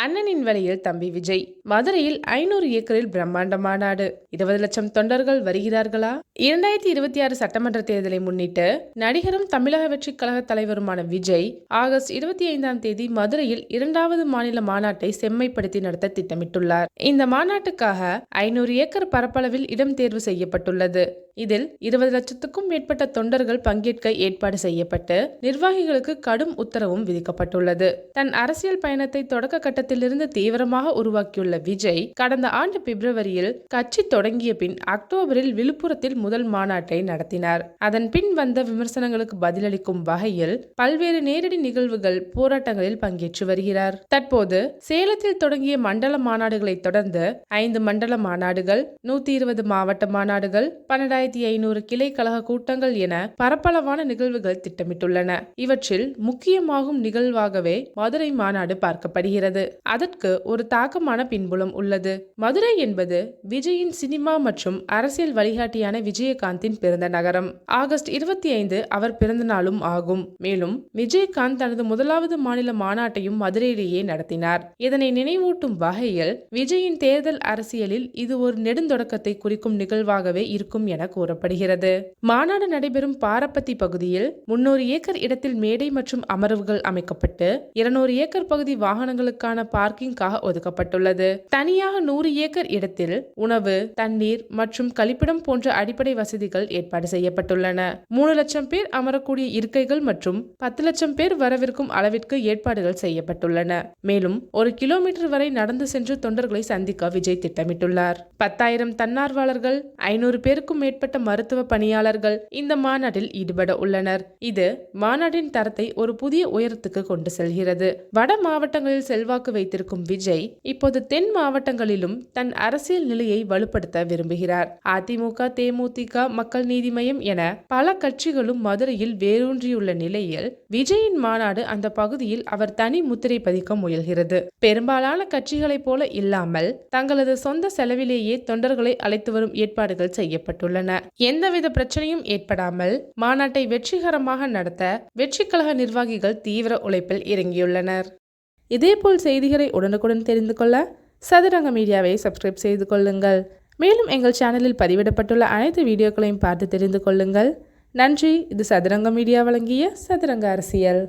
அண்ணனின் வழியில் தம்பி விஜய் மதுரையில் ஐநூறு ஏக்கரில் பிரம்மாண்ட மாநாடு இருபது லட்சம் தொண்டர்கள் வருகிறார்களா? இரண்டாயிரத்தி இருபத்தி ஆறு சட்டமன்ற தேர்தலை முன்னிட்டு நடிகரும் தமிழக வெற்றிக் கழக தலைவருமான விஜய் ஆகஸ்ட் இருபத்தி ஐந்தாம் தேதி மதுரையில் இரண்டாவது மாநில மாநாட்டை செம்மைப்படுத்தி நடத்த திட்டமிட்டுள்ளார். இந்த மாநாட்டுக்காக ஐநூறு ஏக்கர் பரப்பளவில் இடம் தேர்வு செய்யப்பட்டுள்ளது. இதில் இருபது லட்சத்துக்கும் மேற்பட்ட தொண்டர்கள் பங்கேற்க ஏற்பாடு செய்யப்பட்டு நிர்வாகிகளுக்கு கடும் உத்தரவும் விதிக்கப்பட்டுள்ளது. தன் அரசியல் பயணத்தை தொடக்க கட்டத்திலிருந்து தீவிரமாக உருவாக்கியுள்ள விஜய் கடந்த ஆண்டு பிப்ரவரியில் கட்சி தொடங்கிய பின் அக்டோபரில் விழுப்புரத்தில் முதல் மாநாட்டை நடத்தினார். அதன் பின் வந்த விமர்சனங்களுக்கு பதிலளிக்கும் வகையில் பல்வேறு நேரடி நிகழ்வுகள் போராட்டங்களில் பங்கேற்று வருகிறார். தற்போது சேலத்தில் தொடங்கிய மண்டல மாநாடுகளை தொடர்ந்து ஐந்து மண்டல மாநாடுகள் நூத்தி இருபது மாவட்ட மாநாடுகள் பன்னெண்டாயிரத்தி ஐநூறு கிளை கழக கூட்டங்கள் என பரப்பளவான நிகழ்வுகள் திட்டமிட்டுள்ளன. இவற்றில் முக்கியமாகும் நிகழ்வாகவே மதுரை மாநாடு பார்க்கப்படுகிறது. அதற்கு ஒரு தாக்கமான பின்புலம் உள்ளது. மதுரை என்பது விஜயின் சினிமா மற்றும் அரசியல் வழிகாட்டியான விஜயகாந்தின் பிறந்த நகரம். ஆகஸ்ட் இருபத்தி ஐந்து அவர் பிறந்த நாளும் ஆகும். மேலும் விஜயகாந்த் தனது முதலாவது மாநில மாநாட்டையும் மதுரையிலேயே நடத்தினார். இதனை நினைவூட்டும் வகையில் விஜயின் தேர்தல் அரசியலில் இது ஒரு நெடுந்தொடக்கத்தை குறிக்கும் நிகழ்வாகவே இருக்கும் என கூறப்படுகிறது. மாநாடு நடைபெறும் பாரப்பத்தி பகுதியில் முன்னூறு ஏக்கர் இடத்தில் மேடை மற்றும் அமர்வுகள் அமைக்கப்பட்டு இருநூறு ஏக்கர் பகுதி வாகனங்களுக்கான பார்க்கிங்காக ஒதுக்கப்பட்டுள்ளது. தனியாக நூறு ஏக்கர் இடத்தில் உணவு தண்ணீர் மற்றும் கழிப்பிடம் போன்ற அடிப்படை வசதிகள் ஏற்பாடு செய்யப்பட்டுள்ளன. மூணு லட்சம் பேர் அமரக்கூடிய இருக்கைகள் மற்றும் பத்து லட்சம் பேர் வரவிருக்கும் அளவிற்கு ஏற்பாடுகள் செய்யப்பட்டுள்ளன. மேலும் ஒரு கிலோமீட்டர் வரை நடந்து சென்று தொண்டர்களை சந்திக்க விஜய் திட்டமிட்டுள்ளார். பத்தாயிரம் தன்னார்வலர்கள் ஐநூறு பேருக்கும் மேற்பட்ட மருத்துவ பணியாளர்கள் இந்த மாநாட்டில் ஈடுபட உள்ளனர். இது மாநாட்டின் தரத்தை ஒரு புதிய உயரத்துக்கு கொண்டு செல்கிறது. வட மாவட்டங்களில் செல்வாக்கு வைத்திருக்கும் விஜய் இப்போது தென் மாவட்டங்களிலும் தன் அரசியல் நிலையை வலுப்படுத்த விரும்புகிறார். அதிமுக தேமுதிக மக்கள் நீதி மையம் என பல கட்சிகளும் மதுரையில் வேரூன்றியுள்ள நிலையில் விஜயின் மாநாடு அந்த பகுதியில் அவர் தனி முத்திரை பதிக்க முயல்கிறது. பெரும்பாலான கட்சிகளைப் போல இல்லாமல் தங்களது சொந்த செலவிலேயே தொண்டர்களை அழைத்து வரும் ஏற்பாடுகள் செய்யப்பட்டுள்ளன. எந்தவித பிரச்சனையும் ஏற்படாமல் மாநாட்டை வெற்றிகரமாக நடத்த வெற்றி கழக நிர்வாகிகள் தீவிர உழைப்பில் இறங்கியுள்ளனர். இதேபோல் செய்திகளை உடனுக்குடன் தெரிந்து கொள்ள சதுரங்க மீடியாவை சப்ஸ்கிரைப் செய்து கொள்ளுங்கள். மேலும் எங்கள் சேனலில் பதிவிடப்பட்டுள்ள அனைத்து வீடியோக்களையும் பார்த்து தெரிந்து கொள்ளுங்கள். நன்றி. இது சதுரங்க மீடியா வழங்கிய சதுரங்க அரசியல்.